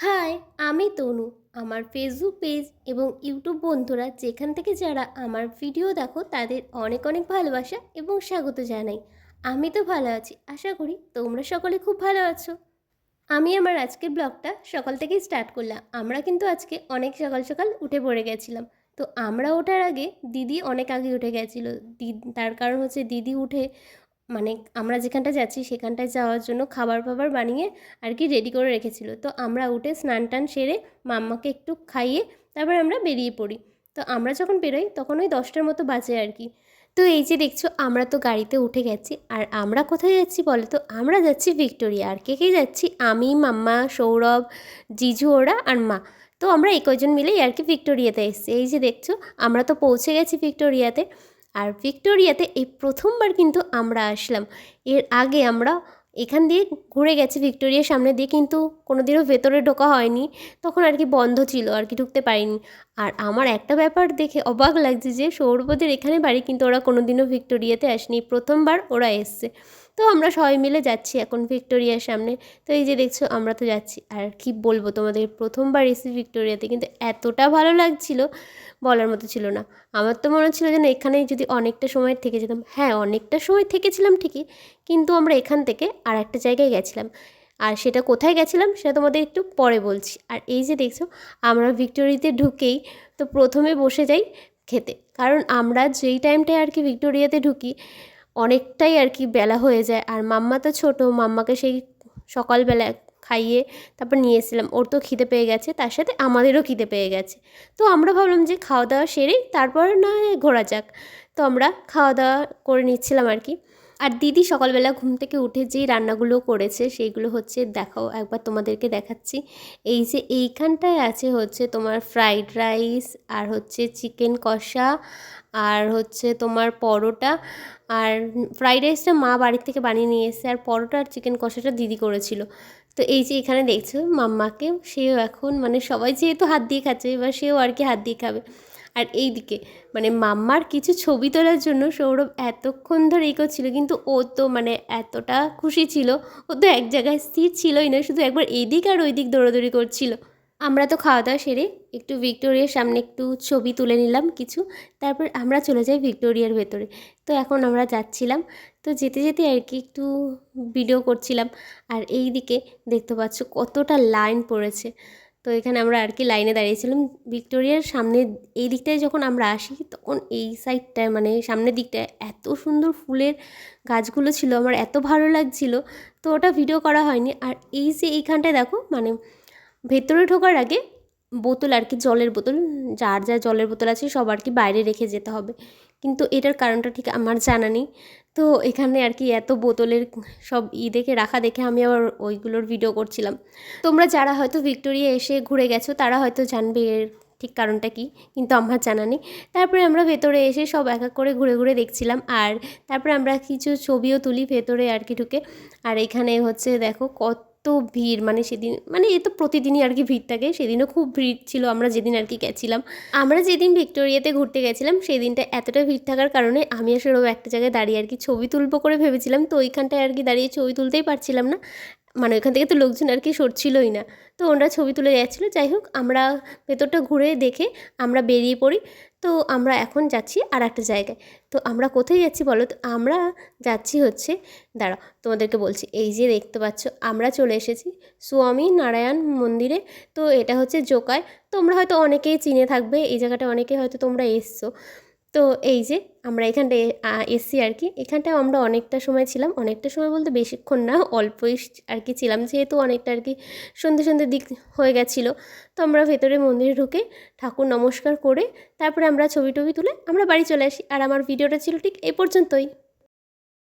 High, আমি তনু। আমার Facebook page এবং ইউটিউব বন্ধুরা যেখান থেকে যারা আমার ভিডিও দেখো, তাদের অনেক অনেক ভালোবাসা এবং স্বাগত জানাই। আমি তো ভালো আছি, আশা করি তোমরা সকলে খুব ভালো আছো। আমি আমার আজকের ব্লগটা সকাল থেকেই স্টার্ট করলাম। আমরা কিন্তু আজকে অনেক সকাল সকাল উঠে পড়ে গেছিলাম। তো আমরা ওঠার আগে দিদি অনেক আগে উঠে গেছিল। দিদ তার কারণ হচ্ছে দিদি উঠে মানে আমরা যেখানটা যাচ্ছি সেখানটায় যাওয়ার জন্য খাবার ফাবার বানিয়ে আর কি রেডি করে রেখেছিল। তো আমরা উঠে স্নান টান সেরে মাম্মাকে একটু খাইয়ে তারপর আমরা বেরিয়ে পড়ি। তো আমরা যখন বেরোই তখন ওই দশটার মতো বাজে আর কি তো এই যে দেখছ আমরা তো গাড়িতে উঠে গেছি। আর আমরা কোথায় যাচ্ছি বলো তো? আমরা যাচ্ছি ভিক্টোরিয়া। আর কে কে যাচ্ছি? আমি, মাম্মা, সৌরভ, জিজু, ওরা আর মা। তো আমরা এই মিলেই আর কি ভিক্টোরিয়াতে এসেছি। এই যে দেখছ আমরা তো পৌঁছে গেছি ভিক্টোরিয়াতে। আর ভিক্টোরিয়াতে এই প্রথমবার কিন্তু আমরা আসলাম। এর আগে আমরা এখান দিয়ে ঘুরে গেছি ভিক্টোরিয়ার সামনে দিয়ে কিন্তু কোনো দিনও ভেতরে ঢোকা হয়নি। তখন আর কি বন্ধ ছিল, আর কি ঢুকতে পারিনি। আর আমার একটা ব্যাপার দেখে অবাক লাগছে যে সৌরভদের এখানে বাড়ি কিন্তু ওরা কোনো দিনও ভিক্টোরিয়াতে আসেনি। প্রথমবার ওরা এসছে। তো আমরা সবাই মিলে যাচ্ছি এখন ভিক্টোরিয়ার সামনে। তো এই যে দেখছ, আমরা তো যাচ্ছি। আর কি বলব তোমাদের, প্রথমবার এসেছি ভিক্টোরিয়াতে, কিন্তু এতটা ভালো লাগছিল বলার মতো ছিল না। আমার তো মনে হচ্ছিল যেন এখানেই যদি অনেকটা সময় থেকে যেতাম। হ্যাঁ অনেকটা সময় থেকেছিলাম ঠিকই, কিন্তু আমরা এখান থেকে আর একটা জায়গায় গেছিলাম। আর সেটা কোথায় গেছিলাম, সেটা তোমাদের একটু পরে বলছি। আর এই যে দেখছ, আমরা ভিক্টোরিয়াতে ঢুকেই তো প্রথমে বসে যাই খেতে। কারণ আমরা যেই টাইমটায় আর কি ভিক্টোরিয়াতে ঢুকি অনেকটাই আর কি বেলা হয়ে যায়। আর মাম্মা তো ছোটো, মাম্মাকে সেই সকালবেলা খাইয়ে তারপর নিয়ে এসেছিলাম ওর তো খিদে পেয়ে গেছে, তার সাথে আমাদেরও খিদে পেয়ে গেছে। তো আমরা ভাবলাম যে খাওয়া দাওয়া সেরেই তারপর না ঘোরা যাক। তো আমরা খাওয়া দাওয়া করে নিচ্ছিলাম আর কি। আর দিদি সকালবেলা ঘুম থেকে উঠে যেই রান্নাগুলো করেছে, সেইগুলো হচ্ছে দেখাও, একবার তোমাদেরকে দেখাচ্ছি। এই যে এইখানটায় আছে হচ্ছে তোমার ফ্রাইড রাইস আর হচ্ছে চিকেন কষা, আর হচ্ছে তোমার পরোটা। আর ফ্রাইড রাইসটা মা বাড়ির থেকে বানিয়ে নিয়ে এসেছে, আর পরোটা আর চিকেন কষাটা দিদি করেছিল। তো এই যে এখানে দেখছ মাম্মাকে, সেও এখন মানে সবাই যেহেতু হাত দিয়ে খাচ্ছে, এবার সেও আর কি হাত দিয়ে খাবে। আর এই দিকে মানে মাম্মার কিছু ছবি তোলার জন্য সৌরভ এতক্ষণ ধরে এই করছিল কিন্তু ও তো মানে এতটা খুশি ছিল, ও তো এক জায়গায় স্থির ছিলই না, শুধু একবার এদিক আর ওই দিক দৌড়াদৌড়ি করছিল। আমরা তো খাওয়া দাওয়া সেরে একটু ভিক্টোরিয়ার সামনে একটু ছবি তুলে নিলাম কিছু, তারপর আমরা চলে যাই ভিক্টোরিয়ার ভেতরে। তো এখন আমরা যাচ্ছিলাম, তো যেতে যেতে আর কি একটু ভিডিও করছিলাম, আর এই দিকে দেখতে পাচ্ছ কতটা লাইন পড়েছে। তো এখানে আমরা আর কি লাইনে দাঁড়িয়েছিলাম ভিক্টোরিয়ার সামনে এই দিকটায় যখন আমরা আসি, তখন এই সাইডটায় মানে সামনের দিকটায় এত সুন্দর ফুলের গাছগুলো ছিল, আমার এত ভালো লাগছিল। তো ওটা ভিডিও করা হয়নি। আর এই যে এইখানটায় দেখো মানে ভেতরে ঢোকার আগে বোতল আর কি, জলের বোতল, যার যা জলের বোতল আছে সব আর কি বাইরে রেখে যেতে হবে। কিন্তু এটার কারণটা ঠিক আমার জানা নেই। তো এখানে আর কি এত বোতলের সব ই দেখে, রাখা দেখে আমি আবার ওইগুলোর ভিডিও করছিলাম। তোমরা যারা হয়তো ভিক্টোরিয়া এসে ঘুরে গেছো, তারা হয়তো জানবে এর ঠিক কারণটা কি, কিন্তু আমার জানা নেই। তারপরে আমরা ভেতরে এসে সব এক এক করে ঘুরে ঘুরে দেখছিলাম, আর তারপরে আমরা কিছু ছবিও তুলি ভেতরে আর কি ঢুকে। আর এখানে হচ্ছে দেখো কত এত ভিড় মানে সেদিন মানে এ তো প্রতিদিনই আর কি ভিড় থাকে। সেদিনও খুব ভিড় ছিল, আমরা যেদিন আর কি গেছিলাম। আমরা যেদিন ভিক্টোরিয়াতে ঘুরতে গেছিলাম সেই দিনটা এতটা ভিড় থাকার কারণে আমি আসলে একটা জায়গায় দাঁড়িয়ে আর কি ছবি তুলবো করে ভেবেছিলাম। তো ওইখানটায় আর কি দাঁড়িয়ে ছবি তুলতেই পারছিলাম না। মানে ওইখান থেকে তো লোকজন আর কি সরছিলই না। তো ওনারা ছবি তুলে যাচ্ছিল। যাই হোক, আমরা ভেতরটা ঘুরে দেখে আমরা বেরিয়ে পড়ি। তো আমরা এখন যাচ্ছি আর একটা জায়গায়। তো আমরা কোথায় যাচ্ছি বলো তো? আমরা যাচ্ছি হচ্ছে, দাঁড়াও, তোমাদেরকে বলছি। এই যে দেখতে পাচ্ছ, আমরা চলে এসেছি স্বামী নারায়ণ মন্দিরে। তো এটা হচ্ছে জোকায়। তোমরা হয়তো অনেকেই চিনে থাকবে, এই জায়গাটা অনেকে হয়তো তোমরা এসছো। তো এই যে আমরা এখানটায় এসছি আর কি। এখানটায় আমরা অনেকটা সময় ছিলাম। অনেকটা সময় বলতে বেশিক্ষণ না, অল্পই আর কি ছিলাম। যেহেতু অনেকটা আর কি সন্ধে সন্ধ্যে দিক হয়ে গেছিল, তো আমরা ভেতরে মন্দিরে ঢুকে ঠাকুর নমস্কার করে তারপরে আমরা ছবি টবি তুলে আমরা বাড়ি চলে আসি। আর আমার ভিডিওটা ছিল ঠিক এই পর্যন্তই।